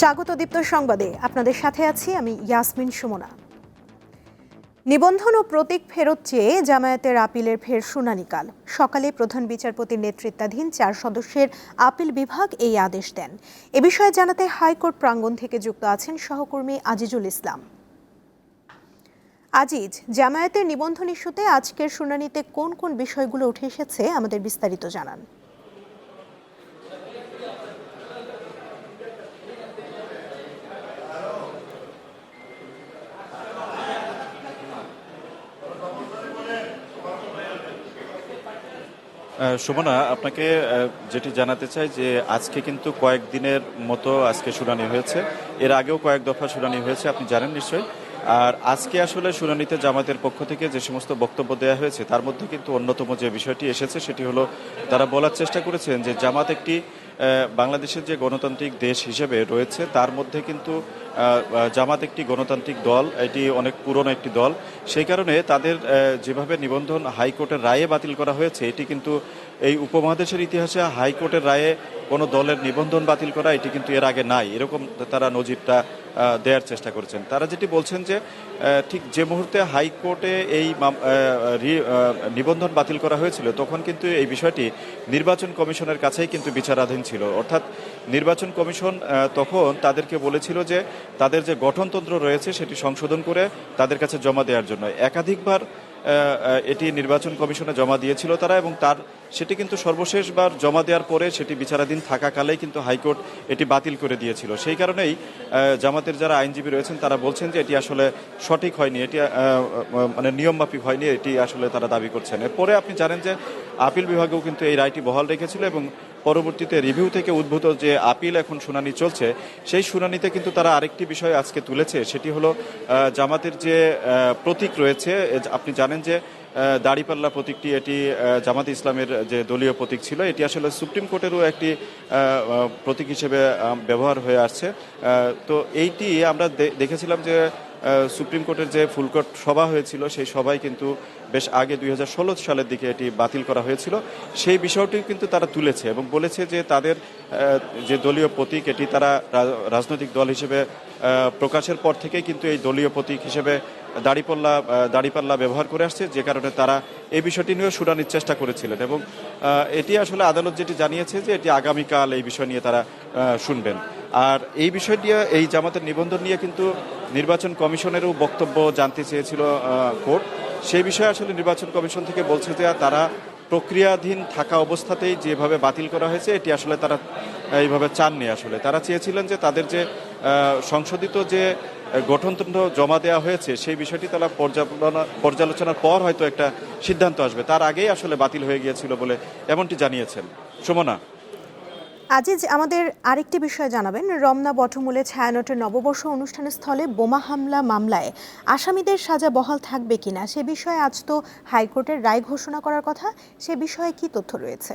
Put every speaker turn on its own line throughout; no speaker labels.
স্বাগত দীপ্ত সংবাদে আপনাদের সাথে আছি আমি ইয়াসমিন সুমনা নিবন্ধন ও প্রতীক ফেরত চেয়ে জামায়াতের আপিলের ফের শুনানি কাল সকালে প্রধান বিচারপতির নেতৃত্বাধীন চার সদস্যের আপিল বিভাগ এই আদেশ দেন এ বিষয়ে জানাতে হাইকোর্ট প্রাঙ্গণ থেকে যুক্ত আছেন সহকর্মী আজিজুল ইসলাম আজিজ জামায়াতের নিবন্ধন ইস্যুতে আজকের শুনানিতে কোন কোন বিষয়গুলো উঠে এসেছে আমাদের বিস্তারিত জানান
সুমনা আপনাকে যেটি জানাতে চাই যে আজকে কিন্তু কয়েকদিনের মতো আজকে শুনানি হয়েছে এর আগেও কয়েক দফা শুনানি হয়েছে আপনি জানেন নিশ্চয়ই আর আজকে আসলে শুনানিতে জামাতের পক্ষ থেকে যে সমস্ত বক্তব্য দেওয়া হয়েছে তার মধ্যে কিন্তু অন্যতম যে বিষয়টি এসেছে সেটি হলো তারা বলার চেষ্টা করেছেন যে জামাত একটি বাংলাদেশের যে গণতান্ত্রিক দেশ হিসেবে রয়েছে তার মধ্যে কিন্তু জামাত একটি গণতান্ত্রিক দল এটি অনেক পুরনো একটি দল সেই কারণে তাদের যেভাবে নিবন্ধন হাইকোর্টের রায়ে বাতিল করা হয়েছে এটি কিন্তু এই উপমহাদেশের ইতিহাসে হাইকোর্টের রায়ে কোনো দলের নিবন্ধন বাতিল করা এটি কিন্তু এর আগে নাই এরকম তারা নজিরটা দেওয়ার চেষ্টা করেছেন তারা যেটি বলছেন যে ঠিক যে মুহূর্তে হাইকোর্টে এই নিবন্ধন বাতিল করা হয়েছিল তখন কিন্তু এই বিষয়টি নির্বাচন কমিশনের কাছেই কিন্তু বিচারাধীন ছিল অর্থাৎ নির্বাচন কমিশন তখন তাদেরকে বলেছিল যে তাদের যে গঠনতন্ত্র রয়েছে সেটি সংশোধন করে তাদের কাছে জমা দেওয়ার জন্য একাধিকবার এটি নির্বাচন কমিশনে জমা দিয়েছিল তারা এবং তার সেটি কিন্তু সর্বশেষবার জমা দেওয়ার পরে সেটি বিচারাধীন থাকাকালেই কিন্তু হাইকোর্ট এটি বাতিল করে দিয়েছিল সেই কারণেই জামাতের যারা আইনজীবী রয়েছেন তারা বলছেন যে এটি আসলে সঠিক হয়নি এটি মানে নিয়মমাফিক হয়নি এটি আসলে তারা দাবি করছেন এরপরে আপনি জানেন যে আপিল বিভাগেও কিন্তু এই রায়টি বহাল রেখেছিল এবং পরবর্তীতে রিভিউ থেকে উদ্ভূত যে আপিল এখন শুনানি চলছে সেই শুনানিতে কিন্তু তারা আরেকটি বিষয় আজকে তুলেছে সেটি হলো জামাতের যে প্রতীক রয়েছে আপনি জানেন যে দাড়িপাল্লা প্রতীকটি এটি জামাত ইসলামের যে দলীয় প্রতীক ছিল এটি আসলে সুপ্রিম কোর্টেরও একটি প্রতীক হিসেবে ব্যবহার হয়ে আসছে তো এইটি আমরা দেখেছিলাম যে সুপ্রিম কোর্টের যে ফুলকোর্ট সভা হয়েছিল সেই সভাই কিন্তু বেশ আগে দুই সালের দিকে এটি বাতিল করা হয়েছিল সেই বিষয়টিও কিন্তু তারা তুলেছে এবং বলেছে যে তাদের যে দলীয় প্রতীক এটি তারা রাজনৈতিক দল হিসেবে প্রকাশের পর থেকে কিন্তু এই দলীয় প্রতীক হিসেবে দাড়িপাল্লা দাড়িপাল্লা ব্যবহার করে আসছে যে কারণে তারা এই বিষয়টি নিয়েও শুনানির চেষ্টা করেছিলেন এবং এটি আসলে আদালত যেটি জানিয়েছে যে এটি আগামীকাল এই বিষয় নিয়ে তারা শুনবেন আর এই বিষয় নিয়ে এই জামাতের নিবন্ধন নিয়ে কিন্তু নির্বাচন কমিশনেরও বক্তব্য জানতে চেয়েছিল কোর্ট সেই বিষয়ে আসলে নির্বাচন কমিশন থেকে বলছে যে তারা প্রক্রিয়াধীন থাকা অবস্থাতেই যেভাবে বাতিল করা হয়েছে এটি আসলে তারা এইভাবে চাননি আসলে তারা চেয়েছিলেন যে তাদের যে সংশোধিত যে গঠনতন্ত্র জমা দেওয়া হয়েছে সেই বিষয়টি তারা পর্যালোচনা পর্যালোচনার পর হয়তো একটা সিদ্ধান্ত আসবে তার আগেই আসলে বাতিল হয়ে গিয়েছিল বলে এমনটি জানিয়েছেন সুমনা
আজিজ আমাদের আরেকটি বিষয় জানাবেন রমনা বটমূলে ছায়ানটের নববর্ষ অনুষ্ঠান স্থলে বোমা হামলা মামলায় আসামিদের সাজা বহাল থাকবে কিনা সে বিষয়ে আজ তো হাইকোর্টের রায় ঘোষণা করার কথা সে বিষয়ে কি তথ্য রয়েছে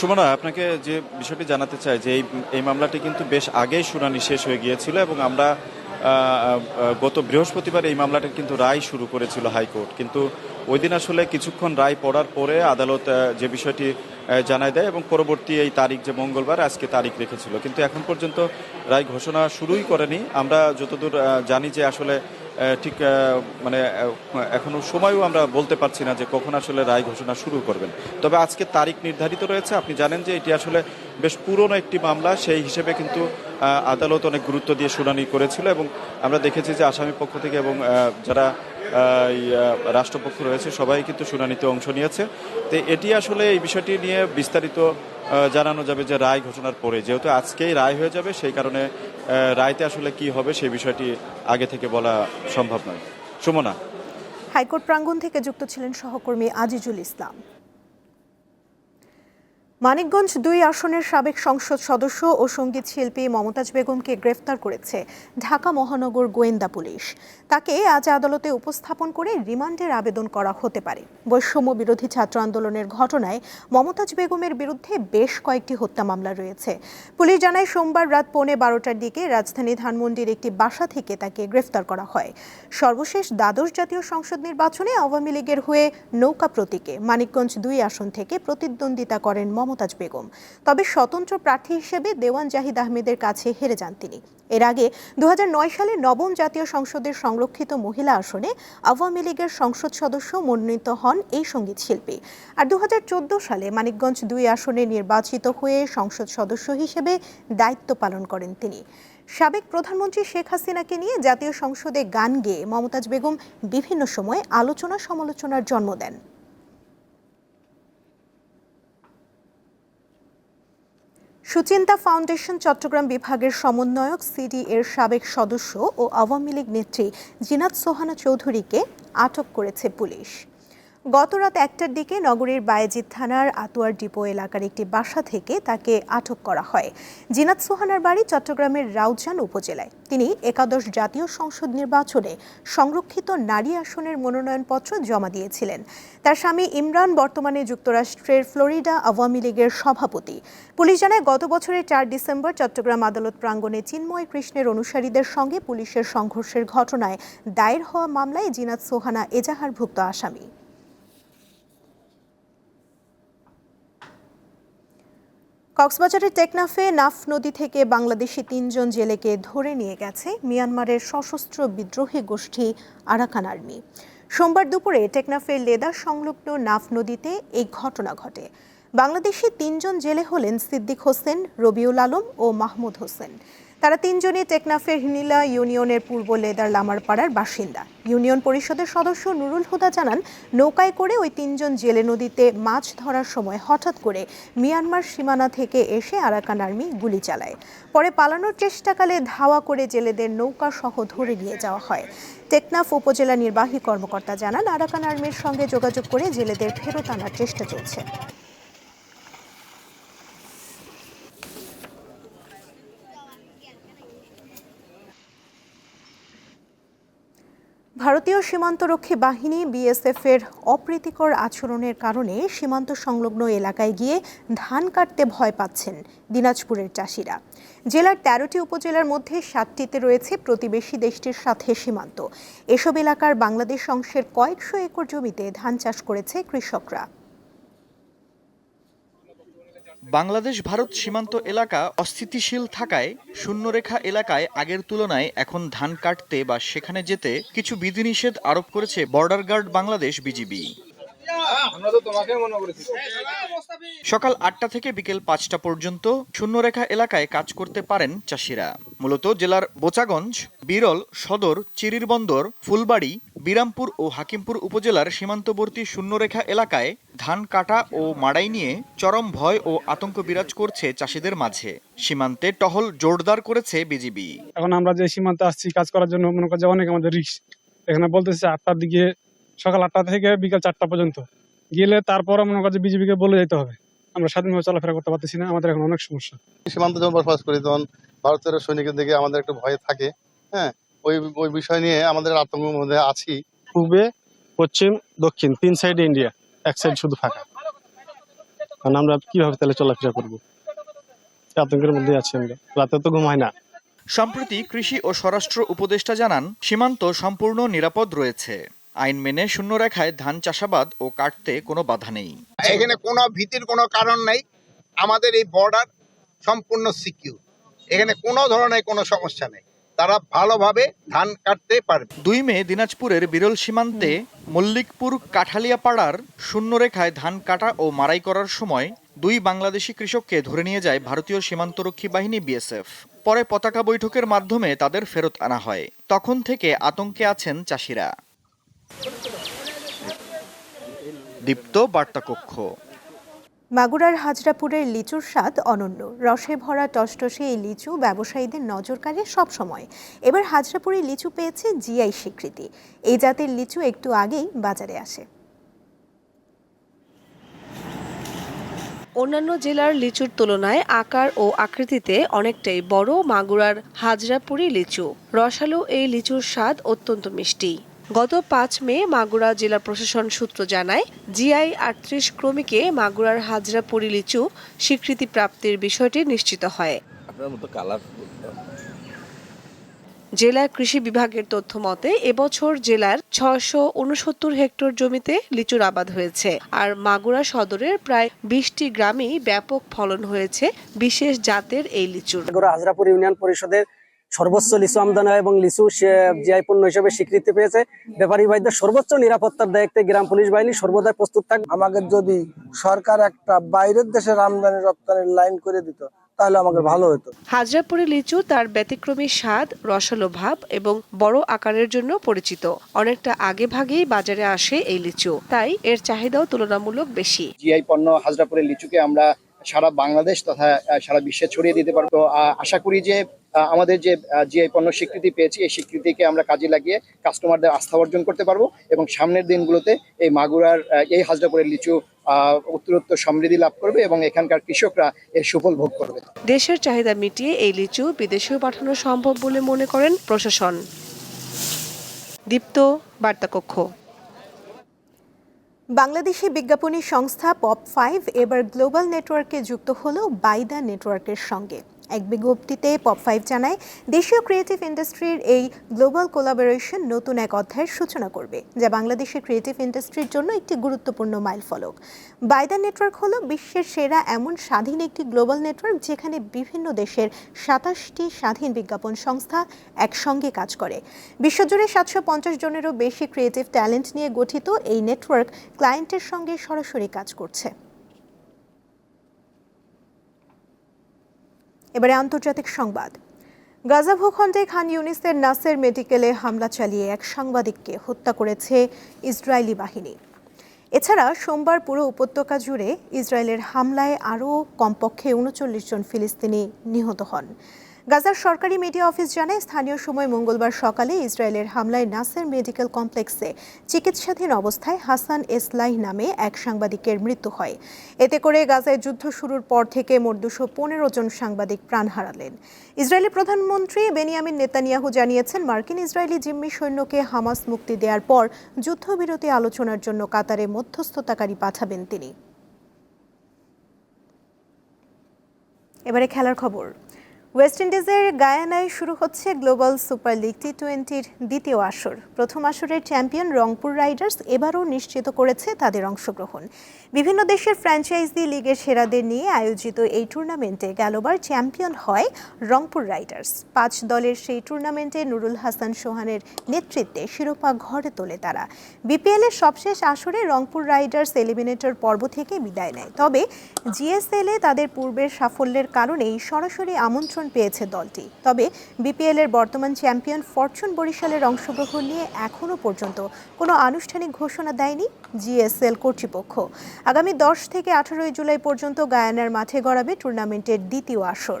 সুমনা আপনাকে যে বিষয়টি জানাতে চাই যে এই মামলাটি কিন্তু বেশ আগেই শুনানি শেষ হয়ে গিয়েছিল এবং আমরা গত বৃহস্পতিবার এই মামলাটার কিন্তু রায় শুরু করেছিল হাইকোর্ট কিন্তু ওই দিন আসলে কিছুক্ষণ রায় পড়ার পরে আদালত যে বিষয়টি জানায় দেয় এবং পরবর্তী এই তারিখ যে মঙ্গলবার আজকে তারিখ রেখেছিল কিন্তু এখন পর্যন্ত রায় ঘোষণা শুরুই করেনি আমরা যতদূর জানি যে আসলে ঠিক মানে এখনো সময়ও আমরা বলতে পারছি না যে কখন আসলে রায় ঘোষণা শুরু করবেন তবে আজকে তারিখ নির্ধারিত রয়েছে আপনি জানেন যে এটি আসলে বেশ পুরনো একটি মামলা সেই হিসেবে কিন্তু আদালত অনেক গুরুত্ব দিয়ে শুনানি করেছিল এবং আমরা দেখেছি যে আসামি পক্ষ থেকে এবং যারা রাষ্ট্রপক্ষ রয়েছে সবাই কিন্তু শুনানিতে অংশ নিয়েছে তো এটি আসলে এই বিষয়টি নিয়ে বিস্তারিত জানানো যাবে যে রায় ঘোষণার পরে যেহেতু আজকেই রায় হয়ে যাবে সেই কারণে রায়তে আসলে কি হবে সেই বিষয়টি আগে থেকে বলা সম্ভব নয় সুমনা
হাইকোর্ট প্রাঙ্গণ থেকে যুক্ত ছিলেন সহকর্মী আজিজুল ইসলাম মানিকগঞ্জ দুই আসনের সাবেক সংসদ সদস্য ও সঙ্গীত শিল্পী মমতাজ বেগমকে গ্রেফতার করেছে ঢাকা মহানগর গোয়েন্দা পুলিশ তাকে আজ আদালতে উপস্থাপন করে রিমান্ডের আবেদন করা হতে পারে বৈষম্য বিরোধী ছাত্র আন্দোলনের ঘটনায় মমতাজ বেগমের বিরুদ্ধে বেশ কয়েকটি হত্যা মামলা রয়েছে পুলিশ জানায় সোমবার রাত পৌনে বারোটার দিকে রাজধানী ধানমন্ডির একটি বাসা থেকে তাকে গ্রেফতার করা হয় সর্বশেষ দ্বাদশ জাতীয় সংসদ নির্বাচনে আওয়ামী লীগের হয়ে নৌকা প্রতীকে মানিকগঞ্জ দুই আসন থেকে প্রতিদ্বন্দ্বিতা করেন মম মমতাজ বেগম তবে স্বতন্ত্র প্রার্থী হিসেবে দেওয়ান জাহিদ আহমেদের কাছে হেরে যান তিনি এর আগে দু সালে নবম জাতীয় সংসদের সংরক্ষিত মহিলা আসনে আওয়ামী লীগের সংসদ সদস্য মনোনীত হন এই সঙ্গীত শিল্পী আর দু সালে মানিকগঞ্জ দুই আসনে নির্বাচিত হয়ে সংসদ সদস্য হিসেবে দায়িত্ব পালন করেন তিনি সাবেক প্রধানমন্ত্রী শেখ হাসিনাকে নিয়ে জাতীয় সংসদে গান গেয়ে মমতাজ বেগম বিভিন্ন সময়ে আলোচনা সমালোচনার জন্ম দেন সুচিন্তা ফাউন্ডেশন চট্টগ্রাম বিভাগের সমন্বয়ক সিডি এর সাবেক সদস্য ও আওয়ামী লীগ নেত্রী জিনাত সোহানা চৌধুরীকে আটক করেছে পুলিশ গতরাত একটার দিকে নগরীর বায়েজিদ থানার আতুয়ার ডিপো এলাকার একটি বাসা থেকে তাকে আটক করা হয় জিনাত সোহানার বাড়ি চট্টগ্রামের রাউজান উপজেলায় তিনি একাদশ জাতীয় সংসদ নির্বাচনে সংরক্ষিত নারী আসনের মনোনয়নপত্র জমা দিয়েছিলেন তার স্বামী ইমরান বর্তমানে যুক্তরাষ্ট্রের ফ্লোরিডা আওয়ামী লীগের সভাপতি পুলিশ জানায় গত বছরের চার ডিসেম্বর চট্টগ্রাম আদালত প্রাঙ্গণে চিন্ময় কৃষ্ণের অনুসারীদের সঙ্গে পুলিশের সংঘর্ষের ঘটনায় দায়ের হওয়া মামলায় জিনাত সোহানা এজাহারভুক্ত আসামি কক্সবাজারের টেকনাফে নাফ নদী থেকে বাংলাদেশি তিনজন জেলেকে ধরে নিয়ে গেছে মিয়ানমারের সশস্ত্র বিদ্রোহী গোষ্ঠী আরাকান আর্মি সোমবার দুপুরে টেকনাফের লেদা সংলগ্ন নাফ নদীতে এই ঘটনা ঘটে বাংলাদেশি তিনজন জেলে হলেন সিদ্দিক হোসেন রবিউল আলম ও মাহমুদ হোসেন তারা তিনজনই টেকনাফের হিনিলা ইউনিয়নের পূর্ব লেদার লামারপাড়ার বাসিন্দা ইউনিয়ন পরিষদের সদস্য নুরুল হুদা জানান নৌকায় করে ওই তিনজন জেলে নদীতে মাছ ধরার সময় হঠাৎ করে মিয়ানমার সীমানা থেকে এসে আরাকান আর্মি গুলি চালায় পরে পালানোর চেষ্টাকালে ধাওয়া করে জেলেদের নৌকা সহ ধরে নিয়ে যাওয়া হয় টেকনাফ উপজেলা নির্বাহী কর্মকর্তা জানান আরাকান আর্মির সঙ্গে যোগাযোগ করে জেলেদের ফেরত আনার চেষ্টা চলছে ভারতীয় সীমান্তরক্ষী বাহিনী বিএসএফের অপ্রীতিকর আচরণের কারণে সীমান্ত সংলগ্ন এলাকায় গিয়ে ধান কাটতে ভয় পাচ্ছেন দিনাজপুরের চাষিরা জেলার তেরোটি উপজেলার মধ্যে সাতটিতে রয়েছে প্রতিবেশী দেশটির সাথে সীমান্ত এসব এলাকার বাংলাদেশ অংশের কয়েকশো একর জমিতে ধান চাষ করেছে কৃষকরা
বাংলাদেশ ভারত সীমান্ত এলাকা অস্থিতিশীল থাকায় শূন্যরেখা এলাকায় আগের তুলনায় এখন ধান কাটতে বা সেখানে যেতে কিছু বিধিনিষেধ আরোপ করেছে বর্ডার গার্ড বাংলাদেশ বিজিবি সকাল আটটা থেকে বিকেল পাঁচটা পর্যন্ত শূন্যরেখা এলাকায় কাজ করতে পারেন চাষিরা মূলত জেলার বোচাগঞ্জ বিরল সদর চিরিরবন্দর ফুলবাড়ি বিরামপুর ও হাকিমপুর উপজেলার সীমান্তবর্তী শূন্যরেখা এলাকায় ধান কাটা ও মাড়াই নিয়ে চরম ভয় ও আতঙ্ক বিরাজ করছে চাষিদের মাঝে সীমান্তে টহল জোরদার করেছে বিজিবি
এখন আমরা যে সীমান্তে আসছি কাজ করার জন্য মনে করছে অনেক আমাদের রিস্ক এখানে বলতেছে আটটার দিকে সকাল আটটা থেকে বিকাল চারটা পর্যন্ত গেলে তারপরও মনে করছে বিজিবিকে বলে যেতে হবে আমরা স্বাধীনভাবে চলাফেরা করতে পারতেছি না আমাদের এখন অনেক সমস্যা
সীমান্ত যখন বসবাস করি তখন ভারতের সৈনিকের দিকে আমাদের একটু ভয় থাকে হ্যাঁ ওই ওই বিষয় নিয়ে আমাদের আতঙ্কের মধ্যে আছি
পূর্বে পশ্চিম দক্ষিণ তিন সাইড ইন্ডিয়া এক সাইড শুধু ফাঁকা কারণ আমরা কিভাবে তাহলে চলাফেরা করব আতঙ্কের মধ্যে আছি আমরা রাতে তো ঘুম না
সম্প্রতি কৃষি ও স্বরাষ্ট্র উপদেষ্টা জানান সীমান্ত সম্পূর্ণ নিরাপদ রয়েছে আইন মেনে শূন্য রেখায় ধান চাষাবাদ ও কাটতে কোনো বাধা নেই
এখানে কোনো ভীতির কোনো কারণ নাই আমাদের এই বর্ডার সম্পূর্ণ সিকিউর এখানে কোনো ধরনের কোনো সমস্যা নেই তারা ভালোভাবে ধান কাটতে পারবে
দুই মে দিনাজপুরের বিরল সীমান্তে মল্লিকপুর কাঠালিয়াপাড়ার শূন্যরেখায় ধান কাটা ও মারাই করার সময় দুই বাংলাদেশি কৃষককে ধরে নিয়ে যায় ভারতীয় সীমান্তরক্ষী বাহিনী বিএসএফ পরে পতাকা বৈঠকের মাধ্যমে তাদের ফেরত আনা হয় তখন থেকে আতঙ্কে আছেন চাষিরা দীপ্ত বার্তা কক্ষ
মাগুরার হাজরাপুরের লিচুর স্বাদ অনন্য রসে ভরা টসটসে এই লিচু ব্যবসায়ীদের নজর কাড়ে সবসময় এবার হাজরাপুরে লিচু পেয়েছে জিআই স্বীকৃতি এই জাতের লিচু একটু আগেই বাজারে আসে অন্যান্য জেলার লিচুর তুলনায় আকার ও আকৃতিতে অনেকটাই বড় মাগুরার হাজরাপুরি লিচু রসালো এই লিচুর স্বাদ অত্যন্ত মিষ্টি গত পাঁচ মে মাগুরা জেলা প্রশাসন সূত্র জানায় জিআই আটত্রিশ ক্রমিকে মাগুরার হাজরা পরিলিচু স্বীকৃতি প্রাপ্তির বিষয়টি নিশ্চিত হয় জেলা কৃষি বিভাগের তথ্য মতে এবছর জেলার ছশো উনসত্তর হেক্টর জমিতে লিচুর আবাদ হয়েছে আর মাগুরা সদরের প্রায় বিশটি গ্রামেই ব্যাপক ফলন হয়েছে বিশেষ জাতের এই লিচুর
হাজরাপুর ইউনিয়ন পরিষদের সর্বোচ্চ লিচু আমদানি হয় এবং লিচু জিআই পণ্য হিসেবে স্বীকৃতি পেয়েছে ব্যাপারী ভাইদের সর্বোচ্চ নিরাপত্তার দায়িত্বে গ্রাম পুলিশ বাহিনী সর্বদাই প্রস্তুত থাকে আমাদের যদি সরকার একটা বাইরের দেশের আমদানি রপ্তানির লাইন করে দিত তাহলে
ব্যতিক্রমী স্বাদ এবং বড় আকারের জন্য পরিচিত অনেকটা বাজারে আসে এই লিচু তাই এর চাহিদাও তুলনামূলক বেশি
জিআই পণ্য হাজরাপুরের লিচুকে আমরা সারা বাংলাদেশ তথা সারা বিশ্বে ছড়িয়ে দিতে পারবো আশা করি যে আমাদের যে যে পণ্য স্বীকৃতি পেয়েছি এই স্বীকৃতিকে আমরা কাজে লাগিয়ে কাস্টমারদের আস্থা অর্জন করতে পারবো এবং সামনের দিনগুলোতে এই মাগুরার এই হাজরাপুরের লিচু উত্তরোত্তর সমৃদ্ধি লাভ করবে এবং এখানকার কৃষকরা এর সুফল ভোগ করবে
দেশের চাহিদা মিটিয়ে এই লিচু বিদেশেও পাঠানো সম্ভব বলে মনে করেন প্রশাসন দীপ্ত বার্তাকক্ষ বাংলাদেশি বিজ্ঞাপনী সংস্থা পপ ফাইভ এবার গ্লোবাল নেটওয়ার্কে যুক্ত হল বাইদা নেটওয়ার্কের সঙ্গে এক বিজ্ঞপ্তিতে পপ ফাইভ জানায় দেশীয় ক্রিয়েটিভ ইন্ডাস্ট্রির এই গ্লোবাল কোলাবোরেশন নতুন এক অধ্যায়ের সূচনা করবে যা বাংলাদেশের ক্রিয়েটিভ ইন্ডাস্ট্রির জন্য একটি গুরুত্বপূর্ণ মাইলফলক বাইদা নেটওয়ার্ক হল বিশ্বের সেরা এমন স্বাধীন একটি গ্লোবাল নেটওয়ার্ক যেখানে বিভিন্ন দেশের সাতাশটি স্বাধীন বিজ্ঞাপন সংস্থা একসঙ্গে কাজ করে বিশ্বজুড়ে সাতশো পঞ্চাশ জনেরও বেশি ক্রিয়েটিভ ট্যালেন্ট নিয়ে গঠিত এই নেটওয়ার্ক ক্লায়েন্টের সঙ্গে সরাসরি কাজ করছে এবারে আন্তর্জাতিক সংবাদ গাজা ভূখণ্ডে খান ইউনিসের নাসের মেডিকেলে হামলা চালিয়ে এক সাংবাদিককে হত্যা করেছে ইসরায়েলি বাহিনী এছাড়া সোমবার পুরো উপত্যকা জুড়ে ইসরায়েলের হামলায় আরও কমপক্ষে উনচল্লিশ জন ফিলিস্তিনি নিহত হন গাজার সরকারি মিডিয়া অফিস জানায় স্থানীয় সময় মঙ্গলবার সকালে ইসরায়েলের হামলায় নাসের মেডিকেল কমপ্লেক্সে চিকিৎসাধীন অবস্থায় হাসান এসলাই নামে এক সাংবাদিকের মৃত্যু হয় এতে করে গাজায় যুদ্ধ শুরুর পর থেকে মোট দুশো পনেরো জন সাংবাদিক প্রাণ হারালেন ইসরায়েলের প্রধানমন্ত্রী বেনিয়ামিন নেতানিয়াহু জানিয়েছেন মার্কিন ইসরায়েলি জিম্মি সৈন্যকে হামাস মুক্তি দেওয়ার পর যুদ্ধবিরতি আলোচনার জন্য কাতারে মধ্যস্থতাকারী পাঠাবেন তিনি এবারে খেলার খবর ওয়েস্ট ইন্ডিজের গায়ানায় শুরু হচ্ছে গ্লোবাল সুপার লিগ টি টোয়েন্টির দ্বিতীয় আসর প্রথম আসরের চ্যাম্পিয়ন রংপুর রাইডার্স এবারও নিশ্চিত করেছে তাদের অংশগ্রহণ বিভিন্ন দেশের ফ্র্যাঞ্চাইজি লিগের সেরাদের নিয়ে আয়োজিত এই টুর্নামেন্টে গেলবার চ্যাম্পিয়ন হয় রংপুর রাইডার্স পাঁচ দলের সেই টুর্নামেন্টে নুরুল হাসান সোহানের নেতৃত্বে শিরোপা ঘরে তোলে তারা বিপিএলের সবশেষ আসরে রংপুর রাইডার্স এলিমিনেটর পর্ব থেকে বিদায় নেয় তবে এ তাদের পূর্বের সাফল্যের কারণেই সরাসরি আমন্ত্রণ আসন পেয়েছে দলটি তবে বিপিএলের বর্তমান চ্যাম্পিয়ন ফরচুন বরিশালের অংশগ্রহণ নিয়ে এখনও পর্যন্ত কোনো আনুষ্ঠানিক ঘোষণা দেয়নি জিএসএল কর্তৃপক্ষ আগামী দশ থেকে আঠারোই জুলাই পর্যন্ত গায়ানার মাঠে গড়াবে টুর্নামেন্টের দ্বিতীয় আসর